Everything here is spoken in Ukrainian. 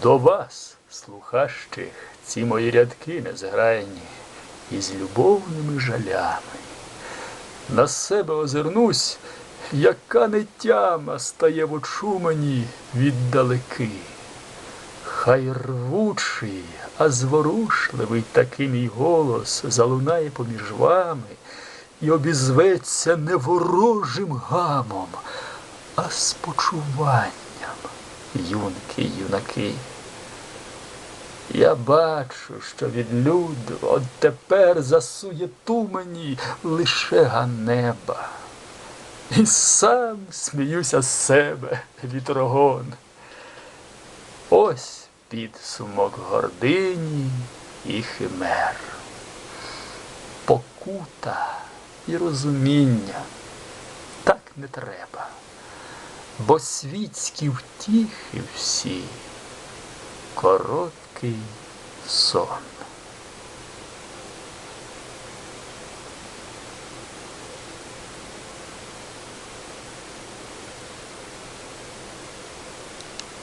До вас, слухащих, ці мої рядки незграйні, із любовними жалями. На себе озирнусь, яка нетяма стає в очу мені віддалеки. Хай рвучий, а зворушливий такий мій голос залунає поміж вами і обізветься не ворожим гамом, а спочуванням, юнки юнаки. Я бачу, що від люду от тепер засуєту мені лише ганеба. І сам сміюся з себе, вітрогон. Ось підсумок гордині і химер. Покута і розуміння так не треба, бо світські втіхи всі короткий сон.